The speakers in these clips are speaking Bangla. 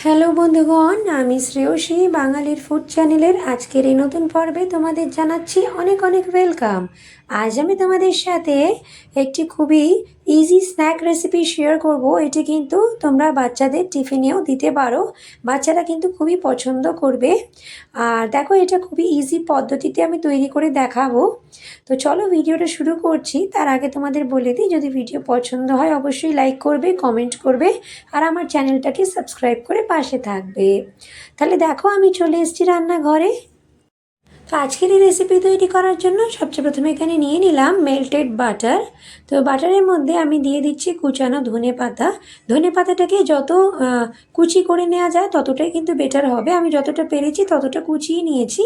হ্যালো বন্ধুগণ, আমি শ্রেয়সী, বাঙালির ফুড চ্যানেলের আজকের এই নতুন পর্বে তোমাদের জানাচ্ছি অনেক অনেক ওয়েলকাম আজ আমি তোমাদের সাথে একটি খুবই ইজি স্ন্যাক রেসিপি শেয়ার করব, এটি কিন্তু তোমরা বাচ্চাদের টিফিনেও দিতে পারো। বাচ্চারা কিন্তু খুবই পছন্দ করবে। আর দেখো, এটা খুবই ইজি পদ্ধতিতে আমি তৈরি করে দেখাবো। তো চলো ভিডিওটা শুরু করছি। তার আগে তোমাদের বলে দিই, যদি ভিডিও পছন্দ হয় অবশ্যই লাইক করবে কমেন্ট করবে, আর আমার চ্যানেলটাকে সাবস্ক্রাইব করে পাশে থাকবে। তাহলে দেখো, আমি চলে এসেছি রান্নাঘরে। তো আজকের এই রেসিপি তৈরি করার জন্য সবচেয়ে প্রথমে এখানে নিয়ে নিলাম মেল্টেড বাটার তো বাটারের মধ্যে আমি দিয়ে দিচ্ছি কুচানো ধনে পাতা। ধনে পাতাটাকে যত কুচি করে নেওয়া যায় ততটাই কিন্তু বেটার হবে। আমি যতটা পেরেছি ততটা কুচিয়ে নিয়েছি।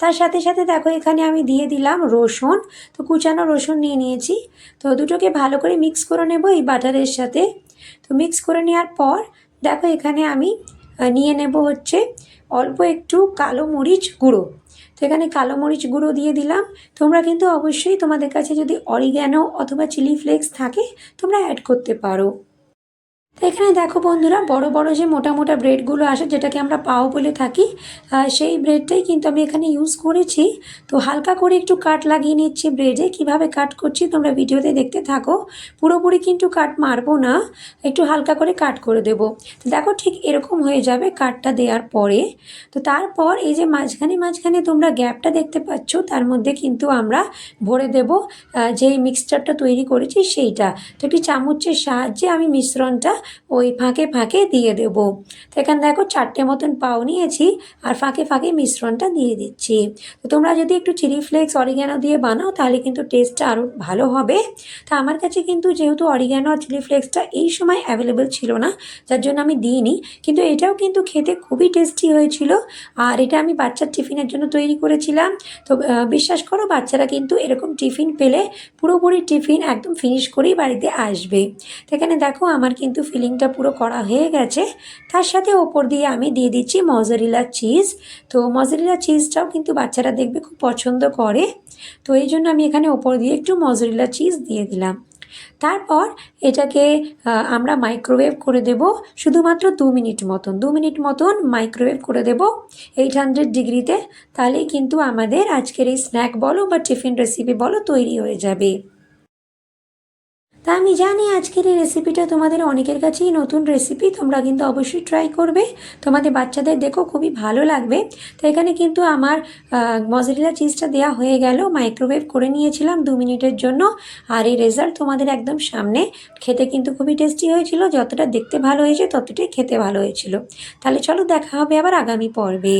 তার সাথে সাথে দেখো এখানে আমি দিয়ে দিলাম রসুন। তো কুচানো রসুন নিয়ে নিয়েছি। তো দুটোকে ভালো করে মিক্স করে নেব এই বাটারের সাথে। তো মিক্স করে নেওয়ার পর দেখো এখানে আমি নিয়ে নেব হচ্ছে অল্প একটু কালো মরিচ গুঁড়ো। এখানে কালো মরিচ গুঁড়ো দিয়ে দিলাম। তোমরা কিন্তু অবশ্যই তোমাদের কাছে যদি অরিগ্যানো অথবা চিলি ফ্লেক্স থাকে, তোমরা অ্যাড করতে পারো। তো এখানে দেখো বন্ধুরা, বড় বড় যে মোটা মোটা ব্রেডগুলো আসে যেটাকে আমরা পাও বলে থাকি সেই ব্রেডটাই কিন্তু আমি এখানে ইউজ করেছি। তো হালকা করে একটু কাট লাগিয়ে নিচ্ছি ব্রেডে। কীভাবে কাট করছি তোমরা ভিডিওতে দেখতে থাকো। পুরোপুরি কিন্তু কাট মারবো না, একটু হালকা করে কাট করে দেবো। তো দেখো ঠিক এরকম হয়ে যাবে কাটটা দেওয়ার পরে। তো তারপর এই যে মাঝখানে মাঝখানে তোমরা গ্যাপটা দেখতে পাচ্ছ, তার মধ্যে কিন্তু আমরা ভরে দেব যেই মিক্সচারটা তৈরি করেছি সেইটা। তো একটি চামচের সাহায্যে আমি মিশ্রণটা ওই ফাঁকে ফাঁকে দিয়ে দেব। তো এখানে দেখো চারটে মতন পাও নিয়েছি আর ফাঁকে ফাঁকে মিশ্রণটা দিয়ে দিচ্ছি। তো তোমরা যদি একটু চিলি ফ্লেক্স অরিগ্যানো দিয়ে বানাও তাহলে কিন্তু টেস্টটা আরও ভালো হবে। তা আমার কাছে কিন্তু যেহেতু অরিগ্যানো আর চিলি ফ্লেক্সটা এই সময় অ্যাভেলেবেল ছিল না, যার জন্য আমি দিইনি, কিন্তু এটাও কিন্তু খেতে খুবই টেস্টি হয়েছিল। আর এটা আমি বাচ্চার টিফিনের জন্য তৈরি করেছিলাম। তো বিশ্বাস করো বাচ্চারা কিন্তু এরকম টিফিন পেলে পুরোপুরি টিফিন একদম ফিনিশ করেই বাড়িতে আসবে। এখানে দেখো আমার কিন্তু ফিলিংটা পুরো করা হয়ে গেছে। তার সাথে ওপর দিয়ে আমি দিয়ে দিচ্ছি মজারিলা চিজ। তো মজারিলা চিজটাও কিন্তু বাচ্চারা দেখবে খুব পছন্দ করে। তো এই জন্য আমি এখানে ওপর দিয়ে একটু মজারিলা চিজ দিয়ে দিলাম। তারপর এটাকে আমরা মাইক্রোওয়েভ করে দেব শুধুমাত্র দু মিনিট মতন। দু মিনিট মতন মাইক্রোওয়েভ করে দেব এইট হান্ড্রেড ডিগ্রিতে। তাহলেই কিন্তু আমাদের আজকের এই স্ন্যাক বলো বা টিফিন রেসিপি বলো তৈরি হয়ে যাবে। তা আমি জানি আজকের এই রেসিপিটা তোমাদের অনেকের কাছেই নতুন রেসিপি তোমরা কিন্তু অবশ্যই ট্রাই করবে। তোমাদের বাচ্চাদের দেখো খুবই ভালো লাগবে। তো এখানে কিন্তু আমার মজরিলা চিজটা দেওয়া হয়ে গেল। মাইক্রোওয়েভ করে নিয়েছিলাম দু মিনিটের জন্য। আর এই রেজাল্ট তোমাদের একদম সামনে। খেতে কিন্তু খুবই টেস্টি হয়েছিল। যতটা দেখতে ভালো হয়েছে ততটাই খেতে ভালো হয়েছিল। তাহলে চলো দেখা হবে আবার আগামী পর্বে।